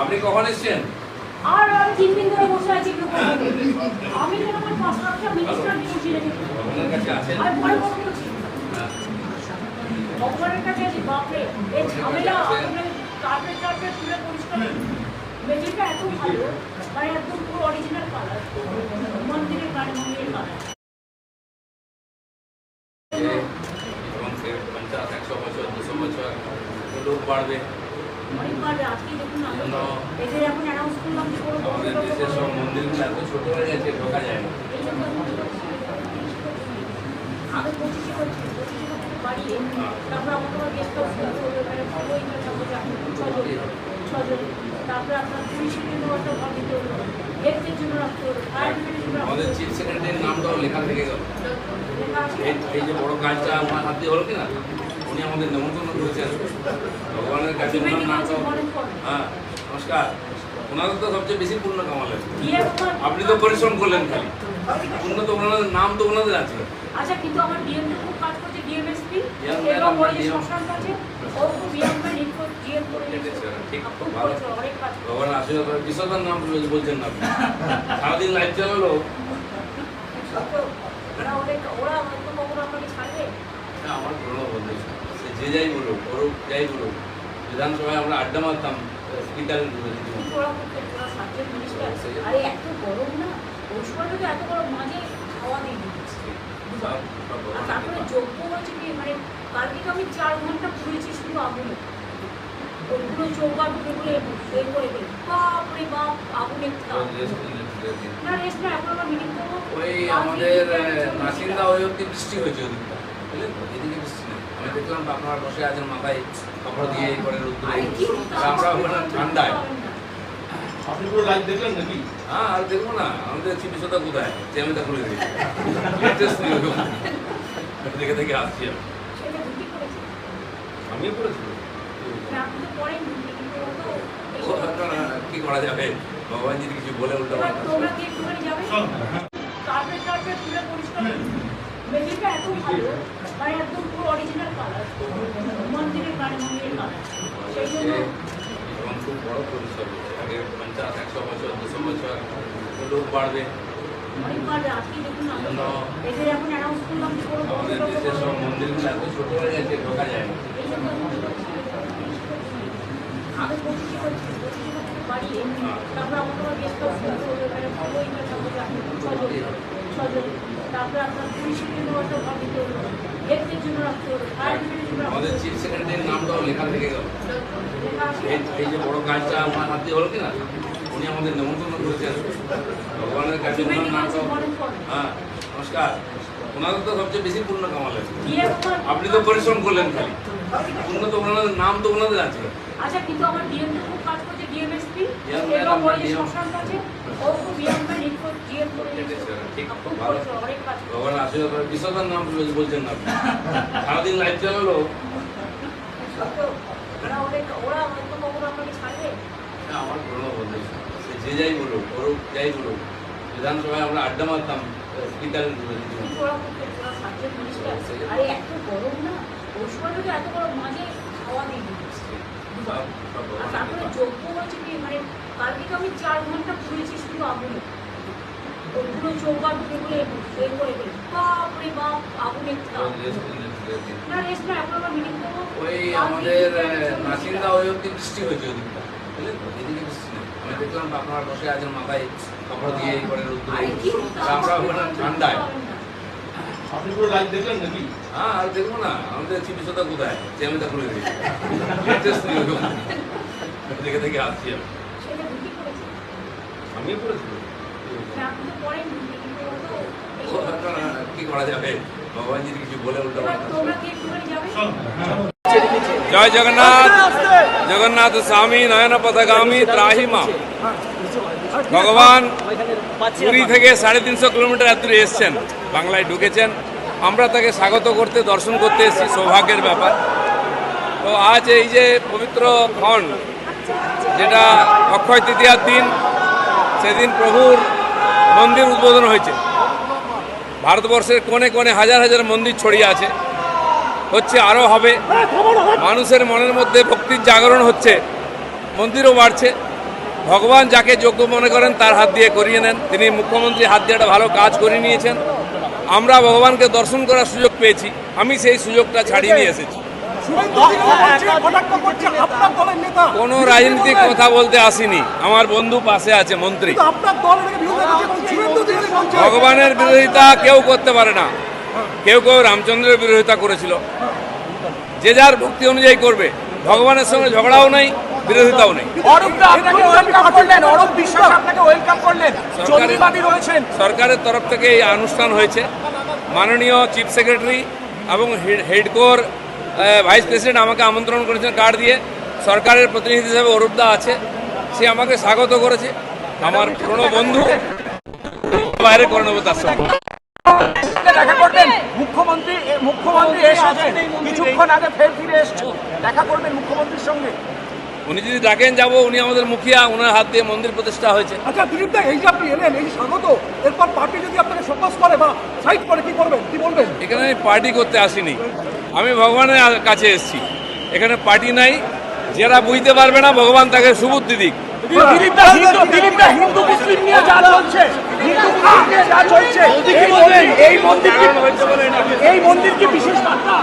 আপনি কখন এসছেন? আর আমি তিন দিন ধরে বসে আছি একটু আমি আমার পাঁচ লাখটা মিনিস্টার বসে রেখেছি। ভগবানের কাছে আছেন? আর ভয় বড় করছি। ভগবানের কাছে আছি বাপরে। এই ঝামেলা কার্পেট কার্পেট তুলে পরিষ্কার মেঝেটা এত ভালো মানে একদম পুরো অরিজিনাল কালার মন্দিরের গাড়ি মন্দিরের কালার এবং সে পঞ্চাশ একশো বছর দুশো বছর লোক বাড়বে। আমাদের দেশের সব মন্দিরগুলো এত ছোট হয়ে গেছে ঢোকা যায় না। আমাদের চিফ সেক্রেটারির নামটাও লেখা থেকে গেল। এই যে বড় কাজটা আমার হাত হলো কিনা? উনি আমাদের নেমন্তন্ন করেছেন ভগবানের কাছে হ্যাঁ নমস্কার। ওনাদের তো সবচেয়ে বেশি পূর্ণ কামালেন। আপনি তো পরিশ্রম করলেন খালি। পূর্ণ তো ওনাদের নাম তো ওনাদের আছে। আচ্ছা কিন্তু আমার ডিএম খুব কাজ করছে ডিএমএসপি এবং ওই যে শ্মশান আছে ও খুব ইয়াং ম্যান ইনফো ডিএম করে ঠিক খুব ভালো। অনেক কাজ ভগবান আশীর্বাদ করে বিশ্বদার নাম বলছেন না সারাদিন লাইভ চালালো ওরা ওরা হয়তো কখনো আপনাকে ছাড়বে? এটা আমার পুরনো বন্ধু সে যে যাই বলুক ওরূপ যাই বলুক বিধানসভায় আমরা আড্ডা মারতাম স্পিকার ওরা ওরা তারপরে যোগ্য হচ্ছে কি মানে কালকে তো আমি চার ঘণ্টা ঘুরেছি শুধু আগুনে। করে দিই বাপ না রেস্ট না এখন আমরা মিটিং করব। ওই আমাদের নাসিন্দা ওই অব্দি বৃষ্টি হয়েছে ওদিকটা। বুঝলেন এদিকে বৃষ্টি নেই আমি দেখলাম আপনারা বসে আছেন মাথায় কাপড় দিয়ে করে রোদ্দুরে আমরা ওখানে ঠান্ডায়। আপনি পুরো লাইভ দেখলেন নাকি? হ্যাঁ আর দেখব না। আমাদের কোথায়? খুলে দিয়েছে দেখে দেখে আসছি আমি। আমিও করেছি। কি করা যাবে? ভগবান যদি কিছু বলে উল্টো তুলে পরিষ্কার এত ভালো। মানে একদম পুরো অরিজিনাল কালার মন্দিরের গাড়ি মন্দিরের কালার সেই জন্য এবং খুব বড় পরিসর আগে পঞ্চাশ একশো বছর দুশো বছর লোক বাড়বে। আমাদের দেশের সব মন্দিরগুলো এত ছোট হয়ে গেছে ঢোকা যায় আগে পঁচিশে করছি পঁচিশে করছি বাড়িয়ে তারপর তোমার গেস্ট হাউস মানে ছজন ছজন আমাদের। চিফ সেক্রেটারির নামটাও লেখা থেকে গেল। এই যে বড় কাজটা আমার হাত দিয়ে হলো কিনা উনি আমাদের নেমন্তন্ন করেছেন। ভগবানের কাছে ওনার নামটাও হ্যাঁ নমস্কার। ওনাদের তো সবচেয়ে বেশি পূর্ণ কামালেন। আপনি তো পরিশ্রম করলেন খালি। পূর্ণ তো ওনাদের নাম তো ওনাদের আছে। আচ্ছা কিন্তু আমার ডিএম খুব কাজ করছে ডিএমএসপি এবং ওই যে আছে ও খুব ডিএম করে ঠিক আছে, ঠিক, খুব ভালো। অনেক কাজ ভগবান আশীর্বাদ করে। বিশ্বদার নাম বলছেন না সারাদিন লাইভ চালালো ওরা ওদের ওরা হয়তো কখনো আপনাকে ছাড়বে। আমার পুরনো বন্ধু সে যে যাই বলুক ওরূপ যাই বলুক। বিধানসভায় আমরা আড্ডা মারতাম স্পিকার কিন্তু ওরা করতে সাবজেক্ট মিনিস্টার আরে এত গরম না ওই সময়টা তো এত গরম মাঝে খাওয়া দিয়ে দিচ্ছে আর তারপরে যোগ্য হচ্ছে কি মানে কালকে আমি চার ঘণ্টা ঘুরেছি শুধু আগুনে। ওইগুলো চৌকা ঢুকে বলে বের করে বাপরে বাপ আগুনের তাপ না রেস্ট না এখন আমরা মিটিং করব। ওই আমাদের নাসিন্দা ওই অব্দি বৃষ্টি হয়েছে ওদিকটা বুঝলেন তো? এদিকে বৃষ্টি নেই। আমি দেখলাম আপনারা বসে আছেন মাথায় কাপড় দিয়ে করে আমরা ঠান্ডায়। আপনি পুরো লাইভ দেখলেন নাকি? হ্যাঁ আর দেখব না। আমাদের কোথায়? খুলে দেখে দেখে আসছি আমি। আমিও কি করা যাবে? ভগবান যদি কিছু বলে উল্টো জয় জগন্নাথ। জগন্নাথ স্বামী নয়ন পথগামী ত্রাহি মা ভগবান পুরী থেকে সাড়ে তিনশো কিলোমিটার এত দূরে এসছেন বাংলায় ঢুকেছেন। আমরা তাকে স্বাগত করতে দর্শন করতে এসেছি সৌভাগ্যের ব্যাপার। তো আজ এই যে পবিত্র ক্ষণ যেটা অক্ষয় তৃতীয়ার দিন সেদিন প্রভুর মন্দির উদ্বোধন হয়েছে। ভারতবর্ষের কোণে কোণে হাজার হাজার মন্দির ছড়িয়ে আছে। হচ্ছে আরও হবে। মানুষের মনের মধ্যে ভক্তির জাগরণ হচ্ছে। মন্দিরও বাড়ছে। ভগবান যাকে যোগ্য মনে করেন, তার হাত দিয়ে করিয়ে নেন। তিনি মুখ্যমন্ত্রী, হাত দিয়ে একটা ভালো কাজ করে নিয়েছেন। আমরা ভগবানকে দর্শন করার সুযোগ পেয়েছি। আমি সেই সুযোগটা ছাড়িয়ে নিয়ে এসেছি। কোনো রাজনীতিক কথা বলতে আসিনি। আমার বন্ধু পাশে আছে, মন্ত্রী। ভগবানের বিরোধিতা কেউ করতে পারে না। কেউ কেউ রামচন্দ্রের বিরোধিতা করেছিল। যে যার ভক্তি অনুযায়ী করবে। ভগবানের সঙ্গে ঝগড়াও নেই। বিরোধিতাও নেই। অরূপদা আপনাকে ওয়েলকাম করলেন অরূপ বিশ্বাস আপনাকে ওয়েলকাম করলেন। সরকারের- তরফ থেকে এই অনুষ্ঠান হয়েছে। মাননীয় চিফ সেক্রেটারি এবং হেডকোর ভাইস প্রেসিডেন্ট আমাকে আমন্ত্রণ করেছেন কার্ড দিয়ে। সরকারের প্রতিনিধি হিসেবে অরূপদা আছে। সে আমাকে স্বাগত করেছে। আমার পুরনো বন্ধু। বাইরে করে নেব তার সঙ্গে দেখা করবেন? মুখ্যমন্ত্রী মুখ্যমন্ত্রী এসেছেন। কিছুক্ষণ আগে ফের ফিরে এসেছেন। দেখা করবেন মুখ্যমন্ত্রীর সঙ্গে। উনি যদি ডাকেন যাব উনি আমাদের মুখিয়া ওনার হাত দিয়ে মন্দির প্রতিষ্ঠা হয়েছে। আচ্ছা দিলীপ দা এই যে আপনি এলেন এই স্বাগত। এরপর পার্টি যদি আপনাকে সপাস করে বা সাইড করে কি করবেন? কি বলবেন? এখানে আমি পার্টি করতে আসিনি। আমি ভগবানের কাছে এসেছি। এখানে পার্টি নাই। যারা বুঝতে পারবে না ভগবান তাকে সুবুদ্ধি দিক। হিন্দু মুসলিম নিয়ে যা চলছে। হিন্দু মুসলিম নিয়ে যা চলছে। এই মন্দির এই মন্দির কি এই মন্দির কি বিশেষ বার্তা।